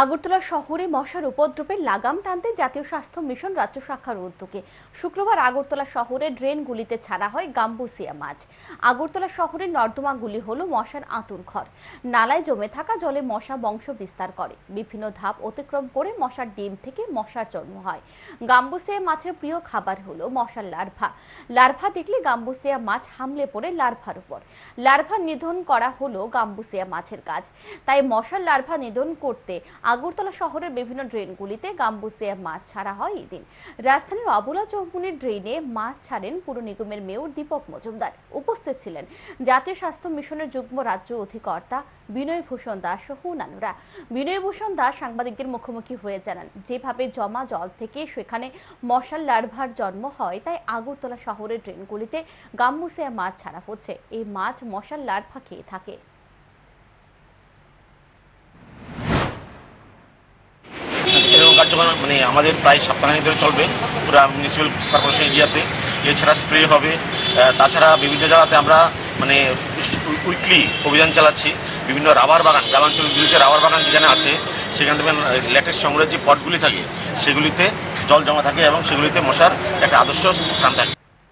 আগরতলা শহরে মশার উপদ্রবের লাগাম টানতে জাতীয় স্বাস্থ্য মিশন রাজ্য শাখার উদ্যোগে শুক্রবার আগরতলা শহরে ড্রেনগুলিতে ছাড়া হয় গাম্বুসিয়া মাছ। আগরতলা শহরের নর্দমাগুলি হল মশার আঁতুর ঘর। নালায় জমে থাকা জলে মশা বংশ বিস্তার করে। বিভিন্ন ধাপ অতিক্রম করে মশার ডিম থেকে মশার জন্ম হয়। গাম্বুসিয়া মাছের প্রিয় খাবার হলো মশার লার্ভা। লার্ভা দেখলে গাম্বুসিয়া মাছ হামলে পড়ে লার্ভার উপর। লার্ভা নিধন করা হলো গাম্বুসিয়া মাছের কাজ। তাই মশার লার্ভা নিধন করতে আগরতলা শহরের বিভিন্ন ড্রেনগুলিতে গাম্বুসিয়া মাছ ছাড়া হয় এদিন রাজধানীর অবলা চৌমুনির ড্রেনে মাছ ছাড়েন পুর নিগমের মেয়র দীপক মজুমদার। উপস্থিত ছিলেন জাতীয় স্বাস্থ্য মিশনের যুগ্ম রাজ্য অধিকর্তা বিনয় ভূষণ দাস সহ অন্যান্যরা। বিনয় ভূষণ দাস সাংবাদিকদের মুখোমুখি হয়ে জানান, যেভাবে জমা জল থেকে সেখানে মশার লার্ভার জন্ম হয়, তাই আগরতলা শহরের ড্রেনগুলিতে গাম্বুসিয়া মাছ ছাড়া হচ্ছে। এই মাছ মশার লার্ভা খেয়ে থাকে। কার্যক্রম মানে আমাদের প্রায় সপ্তাহখানিক ধরে চলবে পুরা মিউনিসিপ্যাল কর্পোরেশন এরিয়াতে এছাড়া স্প্রে হবে। তাছাড়া বিভিন্ন জায়গাতে আমরা মানে উইকলি অভিযান চালাচ্ছি। বিভিন্ন রাবার বাগান, গ্রামাঞ্চলগুলিতে রাবার বাগান যেখানে আছে, সেখান থেকে ল্যাটেস্ট সংগ্রহের যে পটগুলি থাকে, সেগুলিতে জল জমা থাকে এবং সেগুলিতে মশার একটা আদর্শ স্থান থাকে।